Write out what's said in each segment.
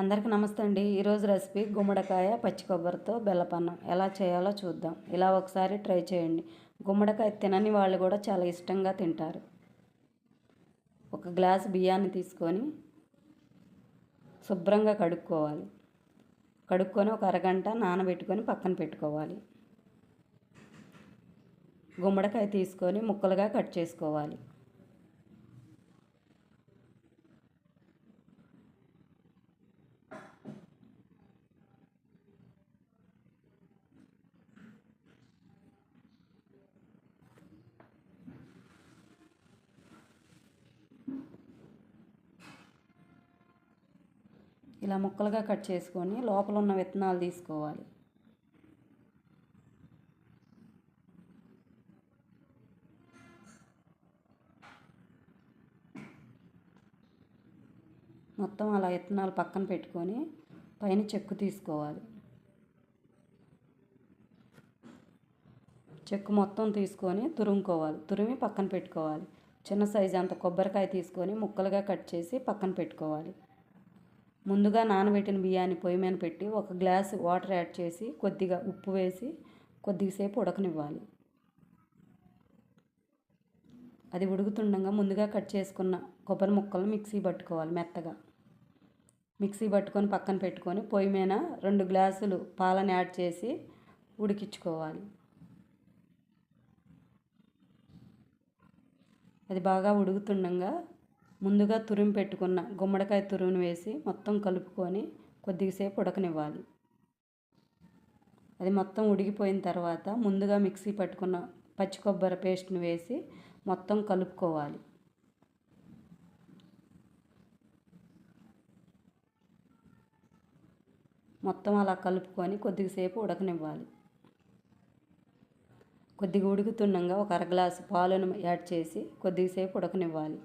అందరికీ నమస్తే అండి. ఈరోజు రెసిపీ గుమ్మడికాయ పచ్చి కొబ్బరితో బెల్లపన్నం. ఎలా చేయాలో చూద్దాం. ఇలా ఒకసారి ట్రై చేయండి. గుమ్మడికాయ తినని వాళ్ళు కూడా చాలా ఇష్టంగా తింటారు. ఒక గ్లాస్ బియ్యాన్ని తీసుకొని శుభ్రంగా కడుక్కోవాలి. కడుక్కొని ఒక అరగంట నానబెట్టుకొని పక్కన పెట్టుకోవాలి. గుమ్మడికాయ తీసుకొని ముక్కలుగా కట్ చేసుకోవాలి. ఇలా ముక్కలుగా కట్ చేసుకొని లోపల ఉన్న విత్తనాలు తీసుకోవాలి. మొత్తం అలా విత్తనాలు పక్కన పెట్టుకొని పైన చెక్కు తీసుకోవాలి. చెక్కు మొత్తం తీసుకొని తురుముకోవాలి. తురిమి పక్కన పెట్టుకోవాలి. చిన్న సైజు అంత కొబ్బరికాయ తీసుకొని ముక్కలుగా కట్ చేసి పక్కన పెట్టుకోవాలి. ముందుగా నానబెట్టిన బియ్యాన్ని పొయ్యి మీద పెట్టి ఒక గ్లాసు వాటర్ యాడ్ చేసి కొద్దిగా ఉప్పు వేసి కొద్దిసేపు ఉడకనివ్వాలి. అది ఉడుకుతుండగా ముందుగా కట్ చేసుకున్న కొబ్బరి ముక్కలు మిక్సీ పట్టుకోవాలి మెత్తగా. మిక్సీ పట్టుకొని పక్కన పెట్టుకొని పొయ్యి మీద రెండు గ్లాసులు పాలను యాడ్ చేసి ఉడికించుకోవాలి. అది బాగా ఉడుకుతుండగా ముందుగా తురిమి పెట్టుకున్న గుమ్మడికాయ తురుమును వేసి మొత్తం కలుపుకొని కొద్దిసేపు ఉడకనివ్వాలి. అది మొత్తం ఉడికిపోయిన తర్వాత ముందుగా మిక్సీ పట్టుకున్న పచ్చి కొబ్బరి పేస్ట్ని వేసి మొత్తం కలుపుకోవాలి. మొత్తం అలా కలుపుకొని కొద్దిసేపు ఉడకనివ్వాలి. కొద్దిగా ఉడుకుతుండగా ఒక అర గ్లాసు పాలను యాడ్ చేసి కొద్దిసేపు ఉడకనివ్వాలి.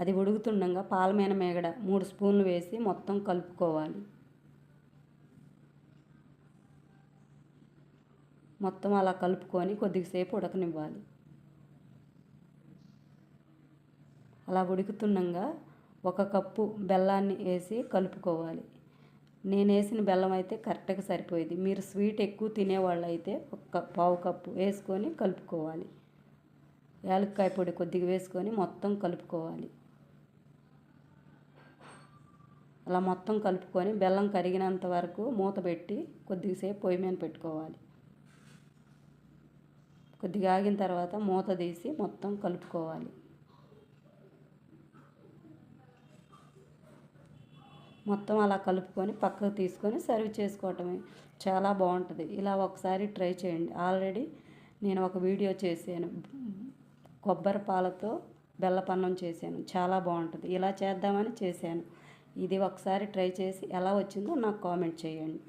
అది ఉడుకుతుండగా పాల మీద మేగడ మూడు స్పూన్లు వేసి మొత్తం కలుపుకోవాలి. మొత్తం అలా కలుపుకొని కొద్దిసేపు ఉడకనివ్వాలి. అలా ఉడుకుతుండగా ఒక కప్పు బెల్లాన్ని వేసి కలుపుకోవాలి. నేను వేసిన బెల్లం అయితే కరెక్ట్గా సరిపోయేది. మీరు స్వీట్ ఎక్కువ తినేవాళ్ళు అయితే ఒక పావు కప్పు వేసుకొని కలుపుకోవాలి. యాలక్కాయ పొడి కొద్దిగా వేసుకొని మొత్తం కలుపుకోవాలి. అలా మొత్తం కలుపుకొని బెల్లం కరిగినంత వరకు మూత పెట్టి కొద్దిసేపు పొయ్యి మీద పెట్టుకోవాలి. కొద్దిగా ఆగిన తర్వాత మూత తీసి మొత్తం కలుపుకోవాలి. మొత్తం అలా కలుపుకొని పక్కకు తీసుకొని సర్వ్ చేసుకోవటమే చాలా బాగుంటుంది. ఇలా ఒకసారి ట్రై చేయండి. ఆల్రెడీ నేను ఒక వీడియో చేశాను. కొబ్బరి పాలతో బెల్లపన్నం చేశాను. చాలా బాగుంటుంది. ఇలా చేద్దామని చేశాను. ఇది ఒకసారి ట్రై చేసి ఎలా వచ్చిందో నాకు కామెంట్ చేయండి.